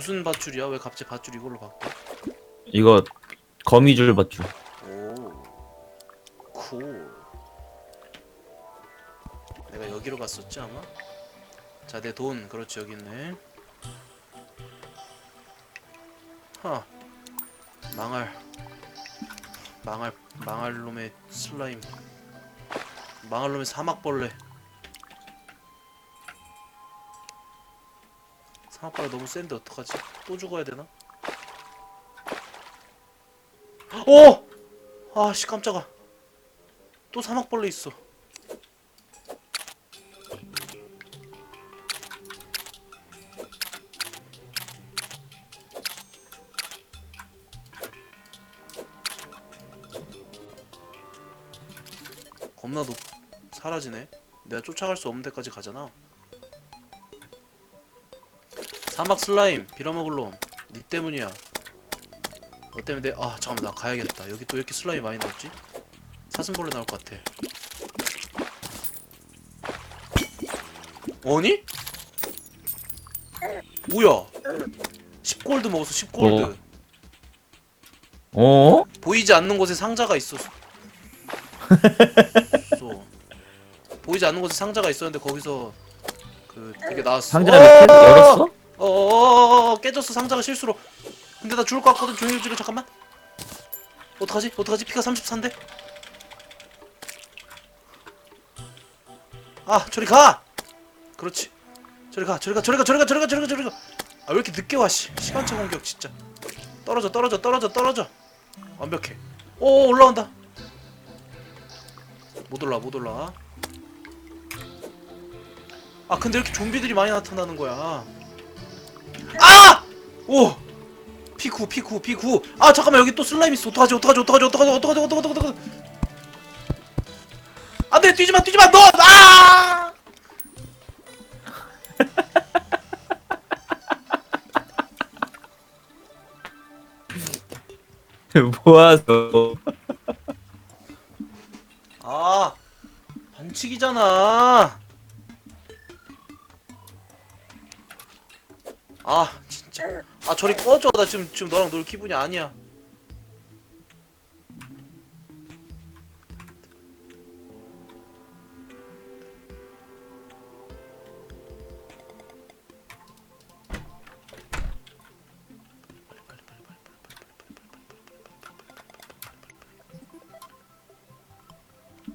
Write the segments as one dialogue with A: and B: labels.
A: 무슨 밧줄이야? 왜 갑자기 밧줄 이걸로 바뀌어?
B: 이거 거미줄 밧줄.
A: 오, 쿨. 내가 여기로 갔었지 아마? 자, 내 돈 그렇지 여기 있네. 하, 망할, 망할, 망할 놈의 슬라임, 망할 놈의 사막벌레. 사막벌레 너무 센데 어떡하지? 또 죽어야 되나? 오! 아씨 깜짝아 또 사막벌레 있어 겁나 높 사라지네 내가 쫓아갈 수 없는 데까지 가잖아 사막 슬라임 빌어먹을 놈니 때문이야 너 때문에 내... 아 잠깐만 나 가야겠다 여기 또 이렇게 슬라임 많이 나왔지? 사슴벌레 나올 것 같아 아니? 뭐야 10골드 먹었어 10골드
B: 어?
A: 보이지 않는 곳에 상자가 있었어 쏘. 보이지 않는 곳에 상자가 있었는데 거기서 그 되게 나왔어
B: 상자
A: 어!
B: 열었어?
A: 어어어어 깨졌어 상자가 실수로. 근데 나 죽을 것 같거든 조용히 해주려 잠깐만. 어떡하지? 어떡하지? 피가 34인데? 아 저리 가! 그렇지. 저리 가 저리 가 저리 가 저리 가 저리 가 저리 가 저리 가 아 왜 이렇게 늦게 와 씨. 시간차 공격 진짜. 떨어져 떨어져 떨어져 떨어져. 완벽해. 오 올라온다. 못 올라 못 올라. 아 근데 이렇게 좀비들이 많이 나타나는 거야 아! 오! P9 P9 P9 아 잠깐만 여기 또 슬라임 있어 어떡하지 어떡하지 어떡하지 어떡하지 어떡하지 어떡하지 어떡하지 안돼 뛰지마 뛰지마 너! 아!
B: 모아서.
A: 아 반칙이잖아 아 아 저리 꺼져 나 지금 지금 너랑 놀 기분이 아니야.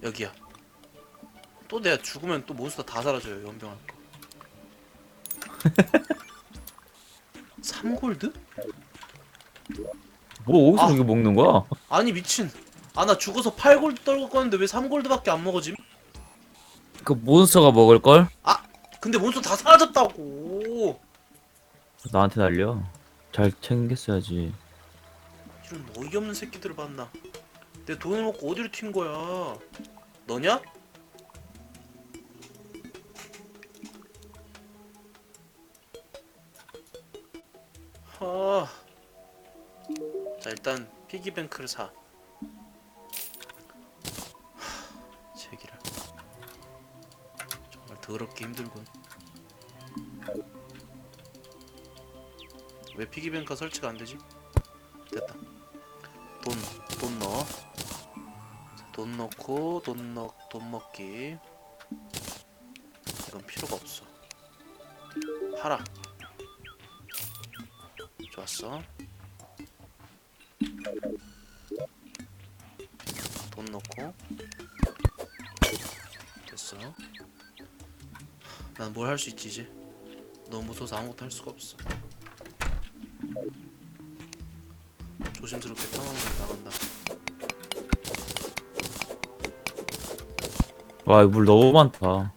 A: 여기야. 또 내가 죽으면 또 몬스터 다 사라져요 연병할 거 3골드?
B: 뭐 어디서
A: 아.
B: 이거 먹는 거야?
A: 아니 미친 아 나 죽어서 8골드 떨고 껐는데 왜 3골드밖에 안 먹어짐?
B: 그 몬스터가 먹을 걸?
A: 근데 몬스터 다 사라졌다고
B: 나한테 날려. 잘 챙겼어야지.
A: 이런 어이없는 새끼들을 봤나 내 돈을 먹고 어디로 튄 거야 너냐? 피기뱅크를 사 하, 제기를 정말 더럽게 힘들군 왜 피기뱅크가 설치가 안 되지? 됐다 돈, 돈 넣어. 자, 돈 넣고, 돈 넣, 돈 먹기. 이건 필요가 없어. 팔아. 좋았어. 난 뭘 할 수 있지, 이제? 너무 무서워서 아무것도 할 수가 없어. 조심스럽게 탐험을 나간다.
B: 와, 이물 너무 많다.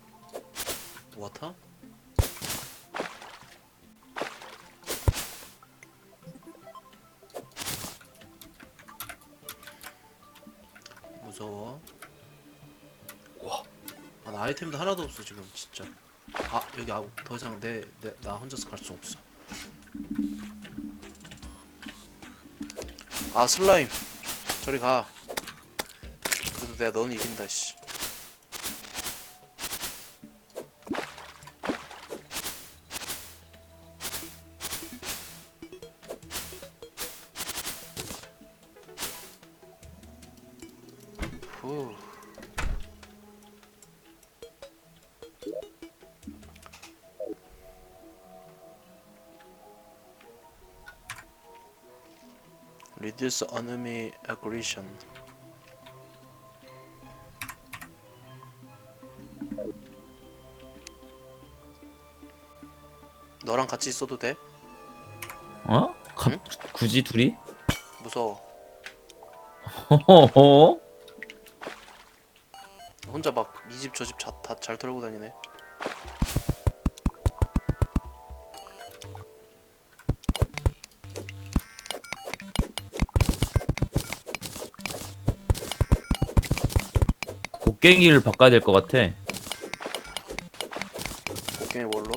A: 더 이상 내나 혼자서 갈 수 없어. 아 슬라임. 저리 가. 그래도 내가 넌 이긴다 씨. 후. Reduce enemy aggression. 너랑 같이 있어도 돼?
B: 어? 가,
A: 응?
B: 굳이 둘이?
A: 무서워.
B: 허허허?
A: 혼자 막 이 집 저 집 다 잘 털고 다니네.
B: 곡괭이를 바꿔야 될 것 같아.
A: 곡괭이 뭘로?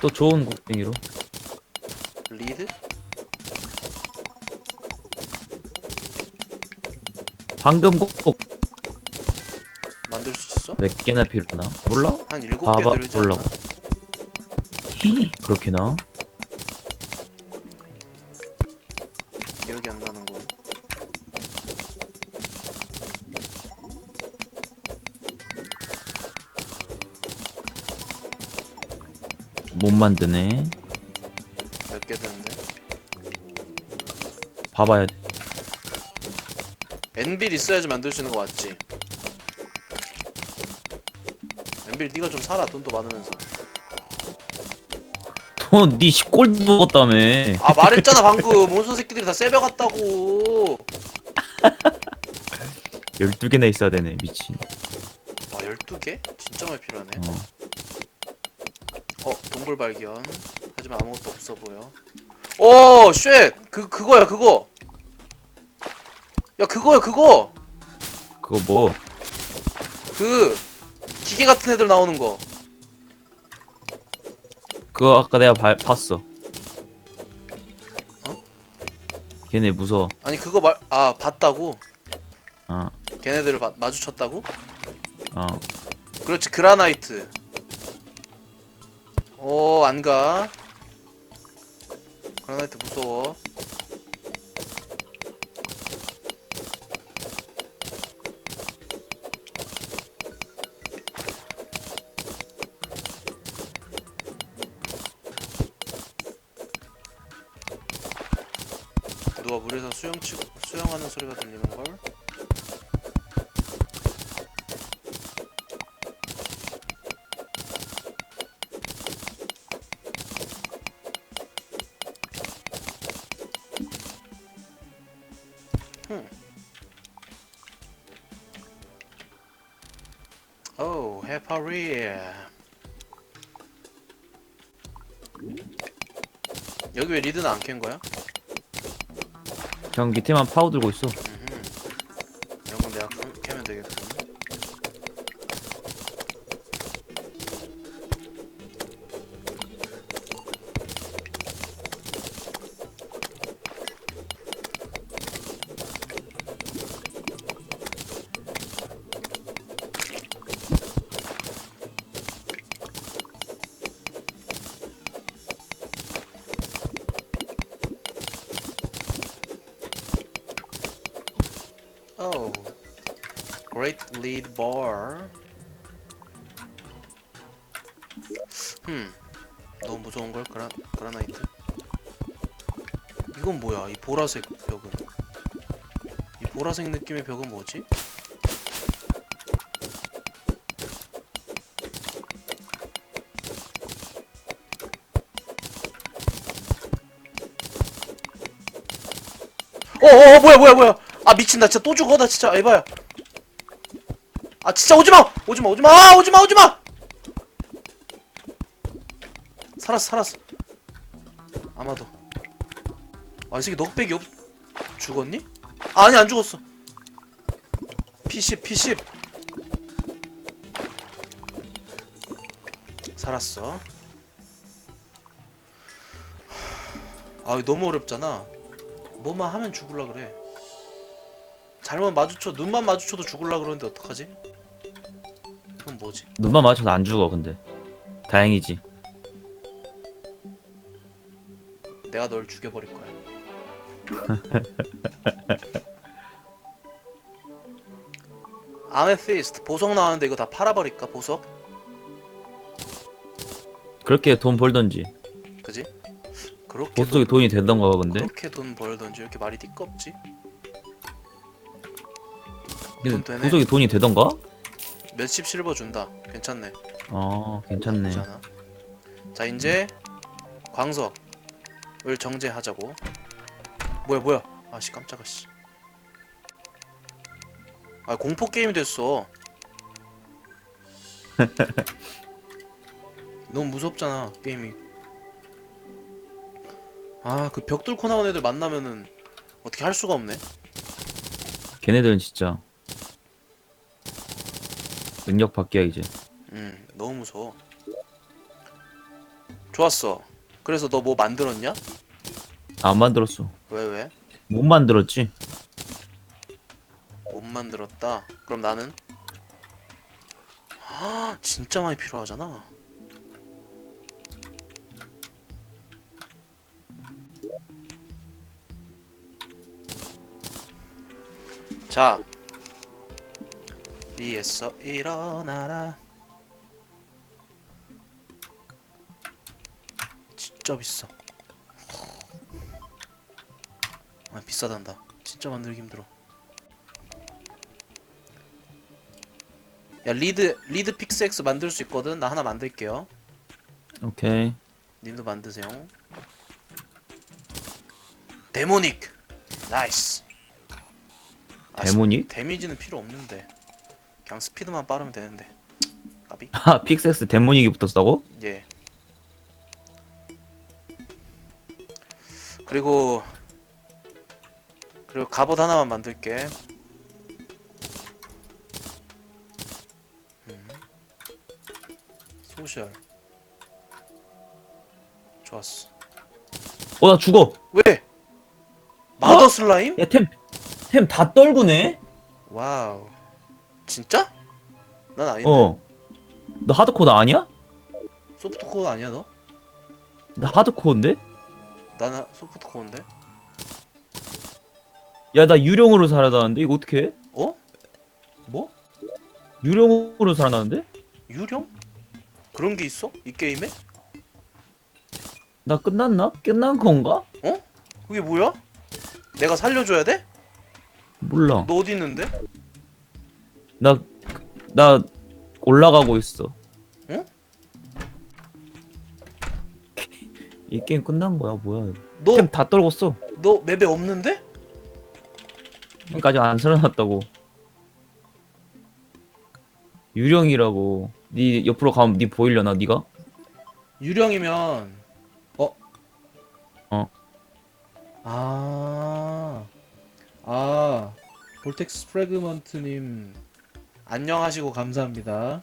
B: 또 좋은 곡괭이로.
A: 리드?
B: 방금 곡
A: 만들 수 있어?
B: 몇 개나 필요하나? 몰라?
A: 한 일곱 개
B: 봐봐,
A: 들지 않나?
B: 몰라. 그렇게 나? 만드네.
A: 몇 개?
B: 봐봐야 돼.
A: 엔빌 있어야지 만들 수 있는 거 맞지? 엔빌 네가 좀 사라 돈도 많으면서
B: 돈니 꼴 먹었다며.
A: 아 말했잖아 방금 몬스터 새끼들이 다 세벼 갔다고
B: 12개나 있어야 되네, 미친.
A: 와 12개? 진짜 많이 필요하네
B: 어.
A: 어 동굴 발견 하지만 아무것도 없어 보여 오 쉣! 그, 그거야 그거 야 그거야 그거
B: 그거 뭐?
A: 그 기계 같은 애들 나오는 거
B: 그거 아까 내가 봐, 봤어.
A: 어?
B: 걔네 무서워.
A: 아니 그거 말 아 봤다고?
B: 어,
A: 걔네들을 마, 마주쳤다고?
B: 어.
A: 그렇지 그라나이트 오 안 가 그라나이트 무서워 누가 물에서 수영 치고 수영하는 소리가 들리는 걸? 안 캔 거야?
B: 형 밑에만 파고 들고 있어.
A: Lead bar. 음, 너무 무서운 걸 그라 그라나이트. 이건 뭐야? 이 보라색 벽은. 이 보라색 느낌의 벽은 뭐지? 어, 어, 어, 뭐야, 뭐야, 뭐야. 아, 미친, 나 진짜 또 죽어. 나 진짜 에바야. 아, 진짜 오지 마! 오지 마, 오지 마! 아, 오지 마, 오지 마! 살았어, 살았어. 아마도. 아, 이 새끼 넉백이 없... 죽었니? 아, 아니, 안 죽었어. P10, P10. 살았어. 아, 너무 어렵잖아. 뭐만 하면 죽을라 그래. 잘못 마주쳐 눈만 마주쳐도 죽을라 그러는데 어떡하지? 뭐지?
B: 눈만 맞춰도 안 죽어, 근데. 다행이지.
A: 내가 널 죽여버릴 거야. 아메시스트 보석 나왔는데 이거 다 팔아버릴까 보석?
B: 그렇게 돈 벌던지.
A: 그지? 그렇게
B: 속에 돈이 되던가 근데
A: 그렇게 돈 벌던지 왜 이렇게 말이 띠껍지?
B: 근데
A: 돈 되네.
B: 속에 돈이 되던가?
A: 몇십 실버 준다. 괜찮네.
B: 아 괜찮네
A: 나쁘지 않아. 자 이제 광석을 정제하자고. 뭐야 뭐야? 아씨 깜짝아 씨. 아 공포 게임이 됐어. 너무 무섭잖아 게임이. 아 그 벽 뚫고 나온 애들 만나면은 어떻게 할 수가 없네.
B: 걔네들은 진짜 능력 받기야 이제
A: 음 너무 무서워. 좋았어. 그래서 너 뭐 만들었냐?
B: 안 만들었어
A: 왜 왜?
B: 못 만들었지
A: 못 만들었다. 그럼 나는 아, 진짜 많이 필요하잖아. 자, 위에서 일어나라. 진짜 비싸. 아 비싸단다. 진짜 만들기 힘들어. 야 리드 리드 픽스엑스 만들 수 있거든. 나 하나 만들게요.
B: 오케이
A: 님도 만드세요. 데모닉. 나이스. 아,
B: 데모닉?
A: 데미지는 필요 없는데. 그냥 스피드만 빠르면 되는데. 까비.
B: 아 픽섹스 데모닉이 붙었다고?
A: 예. 그리고 그리고 갑옷 하나만 만들게. 음. 소셜. 좋았어.
B: 어 나 죽어
A: 왜? 마더 슬라임?
B: 야 템 템 다 떨구네?
A: 와우. 진짜? 난 아닌데.
B: 어 너 하드코어 아니야?
A: 소프트코어 아니야 너?
B: 나 하드코어인데?
A: 나는 소프트코어인데.
B: 야 나 유령으로 살아나는데 이거 어떻게 해?
A: 어? 뭐?
B: 유령으로 살아나는데?
A: 유령? 그런 게 있어? 이 게임에?
B: 나 끝났나? 끝난 건가?
A: 그게 뭐야? 내가 살려줘야 돼?
B: 몰라
A: 너 어디 있는데?
B: 나 나 올라가고 있어
A: 응?
B: 이 게임 끝난 거야 뭐야 이거
A: 너,
B: 템 다 떨궜어
A: 너 맵에 없는데?
B: 그러니까 아직 안 살아났다고 유령이라고 네 옆으로 가면 네 보이려나 네가?
A: 유령이면 어?
B: 어.
A: 아, 아, 볼텍스 프레그먼트님 안녕하시고 감사합니다.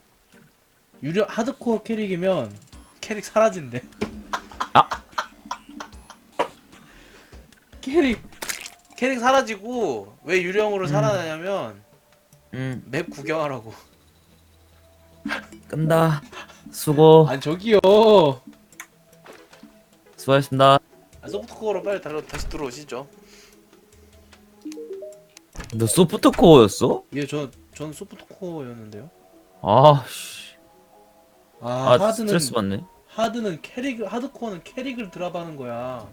A: 유령 하드코어 캐릭이면 캐릭 사라진대.
B: 아.
A: 캐릭 캐릭 사라지고 왜 유령으로
B: 음.
A: 살아나냐면 응맵 구경하라고.
B: 끈다 수고
A: 아니 저기요.
B: 수고하셨습니다
A: 아, 소프트코어로 빨리 달려 다시 들어오시죠.
B: 너 소프트코어였어?
A: 예, 저, 전 소프트코어였는데요.
B: 아 씨
A: 아,
B: 아,
A: 하드는
B: 스트레스 받네
A: 하드는 캐릭, 하드코어는 캐릭을 드랍하는 거야.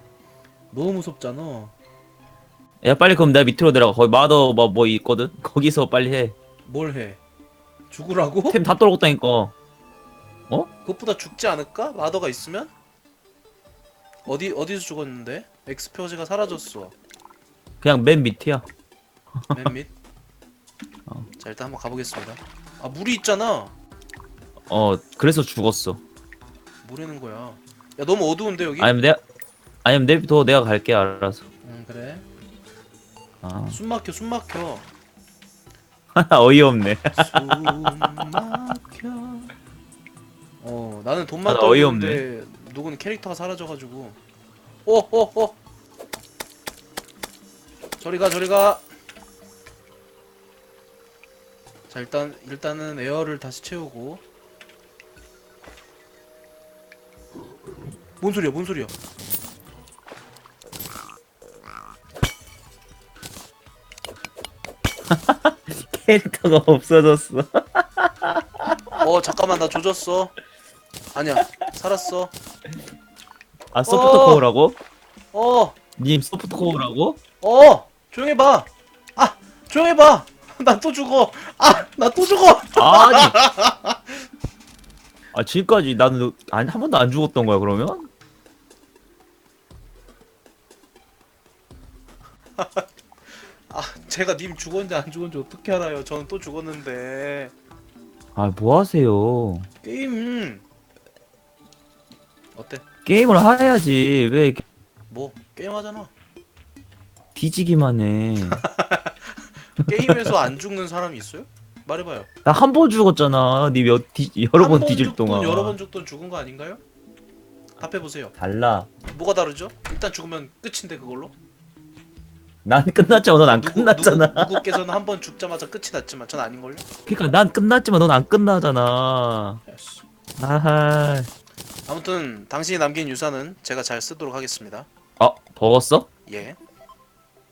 A: 너무 무섭잖아.
B: 야 빨리 그럼 내가 밑으로 내려가 거기 마더 뭐, 뭐 있거든 거기서 빨리
A: 뭘 해? 죽으라고?
B: 해 템다 떨궜다니까
A: 그것보다 죽지 않을까? 마더가 있으면? 어디 어디서 죽었는데? 엑스표지가 사라졌어.
B: 그냥 맨 밑이야
A: 맨 밑.
B: 어.
A: 자 일단 한번 가보겠습니다. 아 물이 있잖아.
B: 어 그래서 죽었어
A: 뭐라는 거야? 야 너무 어두운데 여기?
B: 아니면 내가 아니면 내비둬 내가 갈게 알아서
A: 응 그래.
B: 아
A: 숨 막혀 숨 막혀.
B: 어이없네
A: 숨 막혀. 어 나는 돈만
B: 아, 나
A: 떨었는데 누군 캐릭터가 사라져가지고. 오오 오. 저리 가 저리 가. 자 일단 일단은 에어를 다시 채우고. 뭔 소리야 뭔 소리야?
B: 캐릭터가 없어졌어
A: 어 잠깐만 나 조졌어. 아니야 살았어.
B: 아 소프트코어라고?
A: 어,
B: 님 소프트 코어라고?
A: 어, 조용히 봐. 아, 조용히 봐. 나 또 죽어. 아, 나 또 죽어.
B: 아니. 아 지금까지 나는 안, 한 번도 안 죽었던 거야 그러면?
A: 아, 제가 님 죽었는지 안 죽었는지 어떻게 알아요? 저는 또 죽었는데.
B: 아 뭐 하세요?
A: 게임. 어때?
B: 게임을 해야지 왜 이렇게
A: 뭐 게임 하잖아.
B: 뒤지기만 해.
A: 게임에서 안 죽는 사람이 있어요? 말해봐요.
B: 나 한 번 죽었잖아. 니몇 뒤, 여러 번
A: 한번
B: 뒤질
A: 죽든
B: 동안.
A: 여러 번 죽든 죽은 거 아닌가요? 답해보세요.
B: 달라.
A: 뭐가 다르죠? 일단 죽으면 끝인데 그걸로?
B: 난 끝났잖아. 넌 안 끝났잖아.
A: 누구, 누구께서는 한 번 죽자마자 끝이 났지만 전 아닌걸요?
B: 그러니까 난 끝났지만 넌 안 끝나잖아. 아하.
A: 아무튼 당신이 남긴 유산은 제가 잘 쓰도록 하겠습니다.
B: 어 먹었어?
A: 예,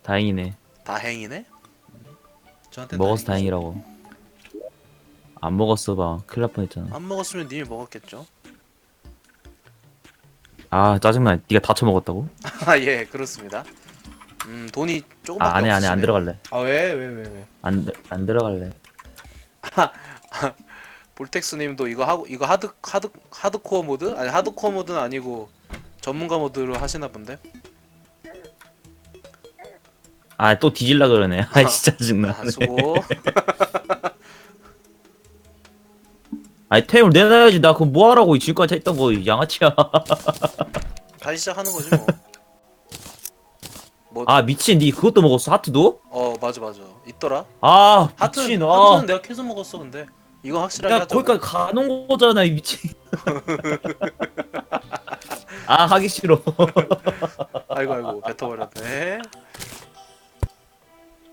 B: 다행이네.
A: 다행이네. 저한테
B: 먹어서 다행이라고. 안 먹었어 봐. 큰일 날 뻔했잖아.
A: 안 먹었으면 님이 먹었겠죠.
B: 아 짜증나. 네가 다 처먹었다고?
A: 아 예, 그렇습니다. 음 돈이 조금밖에
B: 아 안해 안해 안
A: 없으시네.
B: 들어갈래.
A: 아왜 왜 왜 왜?
B: 안 안 들어갈래.
A: 볼텍스님도 이거 하고 이거 하드 하드 하드코어 모드 아니 하드코어 모드는 아니고 전문가 모드로 하시나 본데.
B: 아 또 뒤질라 그러네. 아 진짜 짜증나.
A: 아, 수고.
B: 아니 템을 내놔야지. 나 그거 뭐 하라고 지금까지 했던 거 양아치야.
A: 다시 시작하는 거지 뭐. 뭐,
B: 아 미친. 니 그것도 먹었어? 하트도?
A: 어 맞아 맞아 있더라.
B: 아
A: 하트
B: 미친.
A: 하트는
B: 아.
A: 내가 캐서 먹었어 근데 이거 확실하게
B: 야
A: 하자.
B: 거기까지 가는 거잖아 이 미친. 아 하기 싫어.
A: 아이고 아이고 뱉어버렸네.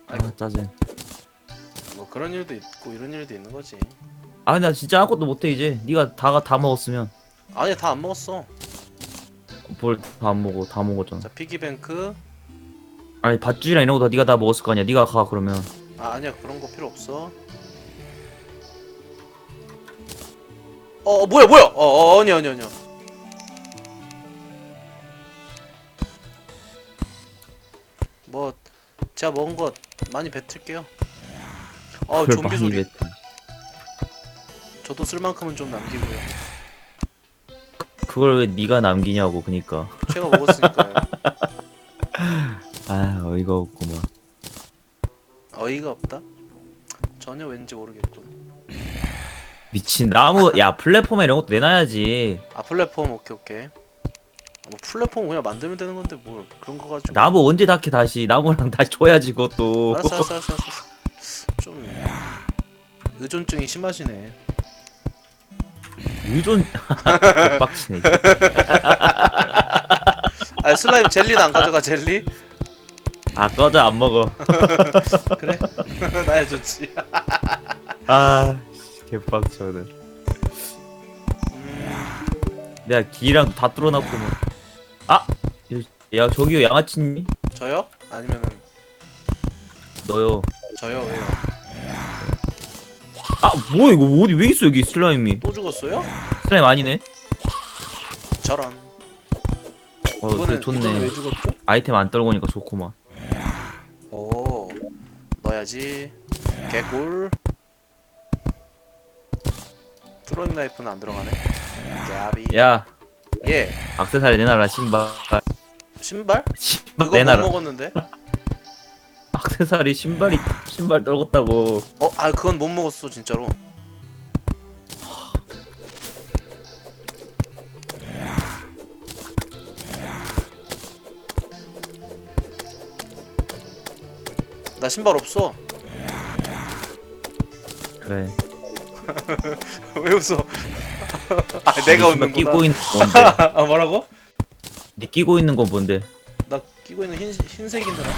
B: 아 짜증.
A: 뭐 그런 일도 있고 이런 일도 있는 거지.
B: 아 근데 나 진짜 아무것도 못해 이제. 네가 다다 먹었으면
A: 아니 다 안 먹었어.
B: 뭘 다 안 먹어 다 먹었잖아.
A: 자 피기뱅크.
B: 아니 밧줄이랑 이런 거 다 네가 다 먹었을 거 아니야. 네가 가 그러면.
A: 아 아니야 그런 거 필요 없어. 어, 어 뭐야 뭐야? 어, 어 아니야 아니야 아니야. 뭐 제가 먹은 거 많이 뱉을게요. 어
B: 그걸
A: 좀비
B: 많이
A: 소리.
B: 뱉-
A: 저도 쓸 만큼은 좀 남기고요.
B: 그걸 왜 네가 남기냐고 그니까.
A: 제가 먹었으니까요.
B: 아 어이가 없구만.
A: 어이가 없다. 전혀 왠지 모르겠군.
B: 미친 나무 야 플랫폼에 이런 것도 내놔야지.
A: 아 플랫폼 오케이 오케이. 아, 뭐 플랫폼 그냥 만들면 되는 건데 뭘 그런 거 가지고.
B: 나무 언제 닿게 다시 나무랑 다시 줘야지 그것도.
A: 알았어 알았어 알았어 알았어. 좀 의존증이 심하시네.
B: 유존 빡치네.
A: 아 슬라임 젤리는 안 가져가 젤리?
B: 아 꺼져 안 먹어.
A: 그래? 나야 좋지.
B: 아 개빡쳐는.
A: 음,
B: 내가 길이랑 다 뚫어놨구만. 아! 야 저기요 양아치님
A: 저요? 아니면은
B: 너요.
A: 저요 왜요?
B: 아 뭐야 이거 어디 왜 있어 여기 슬라임이?
A: 또 죽었어요?
B: 슬라임 아니네.
A: 저런.
B: 어 그래
A: 이거는 왜
B: 좋네.
A: 죽었죠?
B: 아이템 안 떨고니까 좋구만.
A: 오 넣어야지. 개꿀. 트로잉 나이프는 안 들어가네. 야비.
B: 야
A: 예.
B: 악세사리 내놔라 신발.
A: 신발?
B: 신발
A: 그거 못
B: 내놔라.
A: 먹었는데?
B: 악세사리 신발이 신발 떨궜다고.
A: 어, 아 그건 못 먹었어 진짜로. 나 신발 없어.
B: 그래.
A: 왜 웃어? 아 내가
B: 신발
A: 웃는구나.
B: 끼고 있는 건 뭔데?
A: 아 뭐라고?
B: 네 끼고 있는 건 뭔데?
A: 나 끼고 있는 흰 흰색이더라.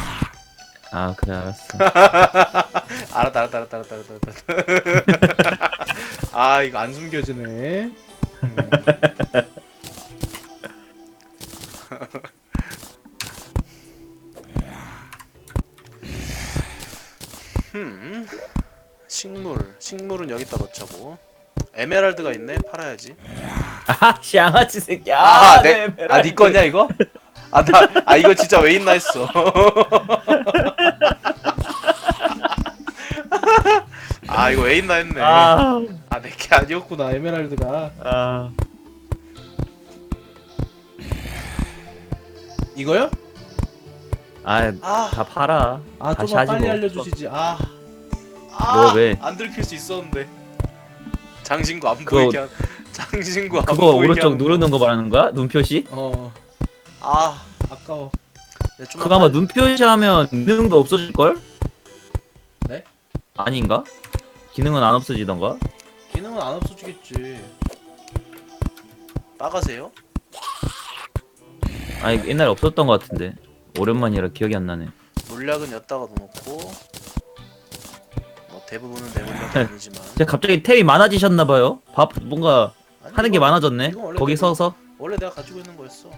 B: 아 그래 알았어.
A: 알았다 알았다 알았다 알았다 알았다. 아 이거 안 숨겨지네. 음. 음. 에메랄드가 있네 팔아야지.
B: 아 양아치 새끼.
A: 아,
B: 내
A: 내, 아, 네 거냐 이거? 아, 나, 아, 이거 진짜 왜 있나 했어. 아, 이거 왜 있나 했네. 아,
B: 아,
A: 내게 아니었구나, 에메랄드가.
B: 아.
C: 이거요?
B: 아,
A: 아,
B: 다 팔아.
C: 아
B: 다시
C: 좀만
B: 하지
C: 빨리
B: 뭐.
C: 알려주시지 아
A: 아,
B: 뭐, 왜?
A: 안 들킬 수 있었는데. 장신구 안
B: 그거-
A: 보이게 한, 장신구 안
B: 그거
A: 보이게
B: 오른쪽
A: 한-
B: 누르는 거 말하는 거야? 눈 표시?
C: 어
A: 아,
C: 아까워
A: 내 좀만
B: 그거 아마 눈 표시하면 기능도 없어질 걸?
C: 네?
B: 아닌가? 기능은 안 없어지던가?
C: 기능은 안 없어지겠지
A: 빠가세요?
B: 아니 옛날에 없었던 것 같은데 오랜만이라 기억이 안 나네.
A: 물약은 넣어놓고 뭐 대부분은 내 물약이 아니지만
B: 제가 갑자기 탭이 많아지셨나 봐요. 밥 뭔가
A: 아니,
B: 하는 게 많아졌네.
A: 이건 원래
B: 거기
A: 내가-
B: 서서.
A: 원래 내가 가지고 있는 거였어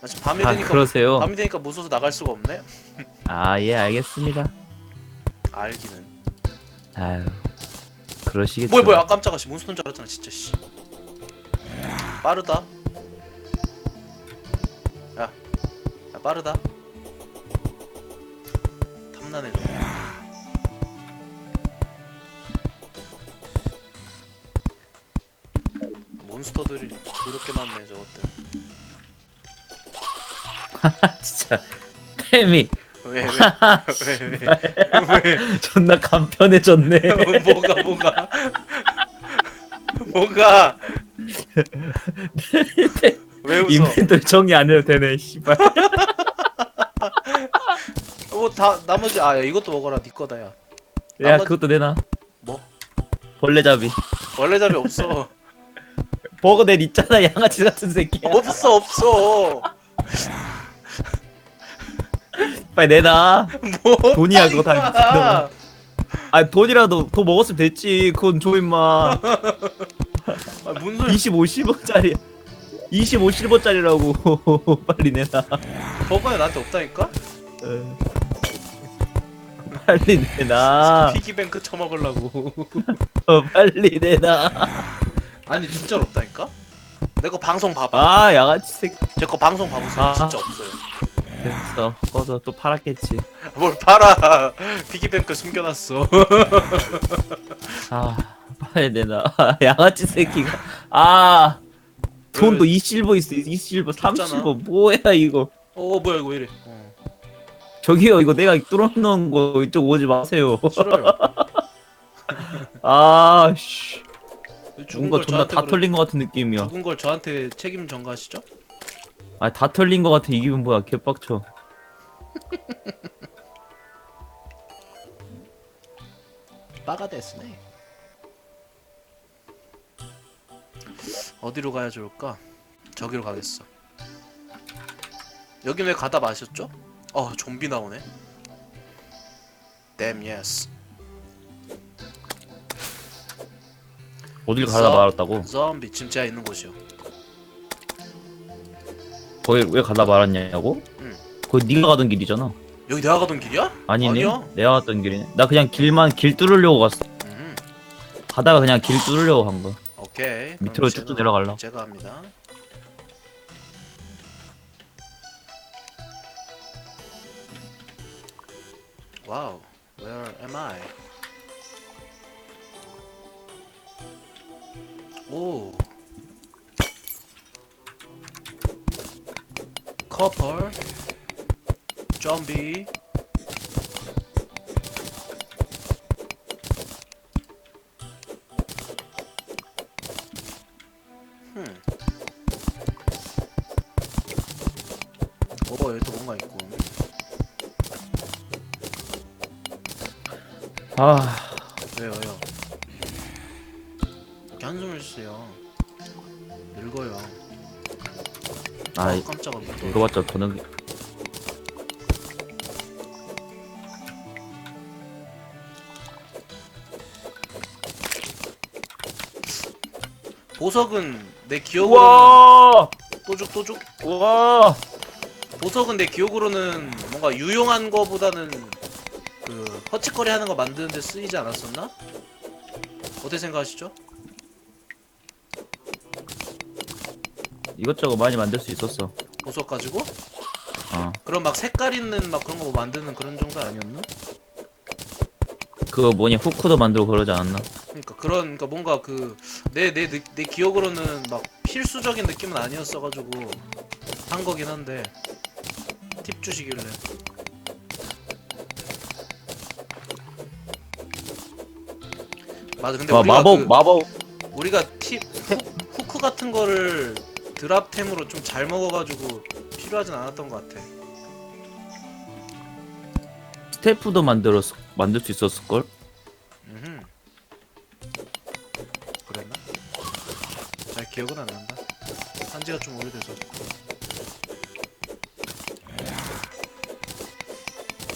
A: 나 지금 밤이
B: 아
A: 되니까
B: 그러세요.
A: 밤이 되니까 무서워서 나갈 수가 없네
B: 아 예 알겠습니다.
A: 알기는
B: 아유 그러시겠죠.
A: 뭐야 뭐야 아, 깜짝아 씨 몬스터인 줄 알았잖아 진짜 씨 빠르다 야, 야 빠르다 탐나네 좀 몬스터들이 그렇게 많네 저것들
B: 진짜 템이
A: 왜왜 왜왜
B: 존나 간편해졌네.
A: 뭐가 뭐가 뭐가 왜 웃어
B: 인벤토리 정리 안 해도 되네. 씨발.
A: 뭐다 나머지 아 야, 이것도 먹어라 네 거다 야
B: 야
A: 나머지-
B: 그것도 되나?
A: 뭐?
B: 벌레잡이.
A: 원래 자리 없어
B: 버거넷 있잖아 양아치 같은 새끼야.
A: 없어 없어
B: 빨리 내놔.
A: 뭐
B: 돈이야, 그거 다
A: 없다니까.
B: 아 돈이라도 더 먹었으면 됐지. 그건 줘 임마.
A: 아, 뭔 소리
B: 25 실버짜리. 25 실버짜리라고 빨리 내놔.
A: 버거야 나한테 없다니까
B: 어. 빨리 내놔.
A: 피기뱅크 처먹으려고
B: 어, 빨리 내놔.
A: 아니 진짜로 없다니까 내 거 방송 봐봐
B: 아 양아치 새끼.
A: 제 거 방송 봐보세요
B: 아.
A: 진짜 없어요
B: 됐어. 꺼져 또 팔았겠지.
A: 뭘 팔아 피기뱅크 숨겨놨어
B: 아 빨리 내놔. 양아치 새끼가. 아 돈도 이 실버 있어. 이 실버, 삼
A: 줬잖아.
B: 실버 뭐야 이거.
A: 어 뭐야 이거 왜 이래 어.
B: 저기요 이거 내가 뚫어놓은 거 이쪽 오지 마세요.
A: 싫어요
B: 아 씨.
A: 죽은
B: 뭔가
A: 걸
B: 존나
A: 저한테
B: 다
A: 그러-
B: 털린 것 같은 느낌이야.
A: 죽은 걸 저한테 책임 전가하시죠?
B: 아 다 털린 것 같아 이기면 뭐야 개빡쳐.
A: 빠가 됐으네 어디로 가야 좋을까? 저기로 가겠어 여긴 왜 가다 마셨죠? 어 좀비 나오네 Damn yes
B: 어딜 가다
A: 써-
B: 말았다고?
A: 좀비 침체가 있는 곳이요
B: 거기 왜 가다 말았냐고?
A: 응.
B: 거기 네가 가던 길이잖아.
A: 여기 내가 가던 길이야?
B: 아니네.
A: 아니야.
B: 내가 갔던 길이네. 나 그냥 길만 길 뚫으려고 갔어.
A: 음
B: 가다가 그냥 길 뚫으려고 간 거야.
A: 오케이
B: 밑으로 쭉쭉 내려갈라.
A: 제가 합니다 와우 where am I? 오. 커플. 좀비. 흠. 오 여기 또 뭔가 있고.
B: 아
A: 쉬세요. 늙어요.
B: 아,
A: 어, 깜짝아 또
B: 이거 봤자 더는
A: 보석은 내 기억으로는
B: 우와!
A: 또죽 또죽?
B: 우와!
A: 보석은 내 기억으로는 뭔가 유용한 거보다는 그 허치거리 하는 거 만드는데 쓰이지 않았었나? 어떻게 생각하시죠?
B: 이것저것 많이 만들 수 있었어.
A: 보석 가지고?
B: 어
A: 그럼 막 색깔 있는 막 그런 거뭐 만드는 그런 정도 아니었나?
B: 그거 뭐냐 후크도 만들고 그러지 않았나?
A: 그러니까 그런 그러니까 뭔가 그 내 내 내 기억으로는 막 필수적인 느낌은 아니었어가지고 한 거긴 한데 팁 주시길래 맞아 근데
B: 와
A: 우리가
B: 마법
A: 그,
B: 마법
A: 우리가 팁 후, 후크 같은 거를 드랍템으로 좀 잘 먹어가지고 필요하진 않았던 것 같아
B: 스태프도 만들었 만들 수 있었을 걸?
A: 음흠. 그랬나? 잘 기억은 안 난다. 한지가 좀 오래돼서.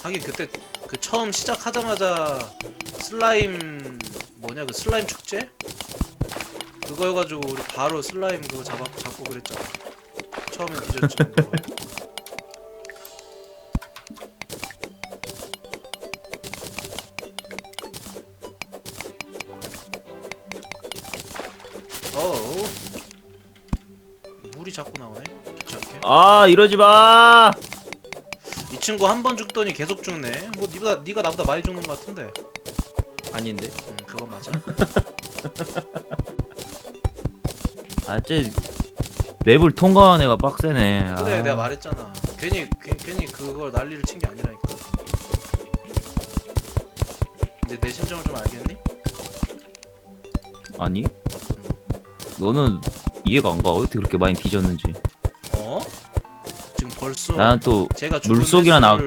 A: 하긴 그때 그 처음 시작하자마자 슬라임 뭐냐 그 슬라임 축제? 그거여가지고 우리 바로 슬라임 그거 잡아 잡고 그랬잖아. 뒤졌지. 그거. 어우. 물이 자꾸 나오네. 귀찮게.
B: 아 이러지 마.
A: 이 친구 한 번 죽더니 계속 죽네. 뭐 니가 니가 나보다 많이 죽는 것 같은데.
B: 아닌데.
A: 음, 그건 맞아.
B: 아쟤 맵을 통과한 애가 빡세네.
A: 근데
B: 아.
A: 내가 말했잖아. 괜히 괜- 괜히 그걸 난리를 친 게 아니라니까. 이제 내 심정을 좀 알겠니?
B: 아니? 너는 이해가 안 가. 어떻게 그렇게 많이 뒤졌는지.
A: 어? 지금 벌써
B: 나는 또
A: 제가 죽은
B: 물속이나 나-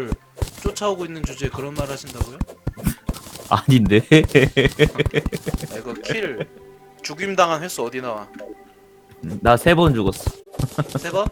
A: 쫓아오고 있는 주제에 그런 말 하신다고요?
B: 아닌데.
A: 아, 이거 킬 죽임 당한 횟수 어디 나와?
B: 나 세 번 죽었어.
A: 세 번?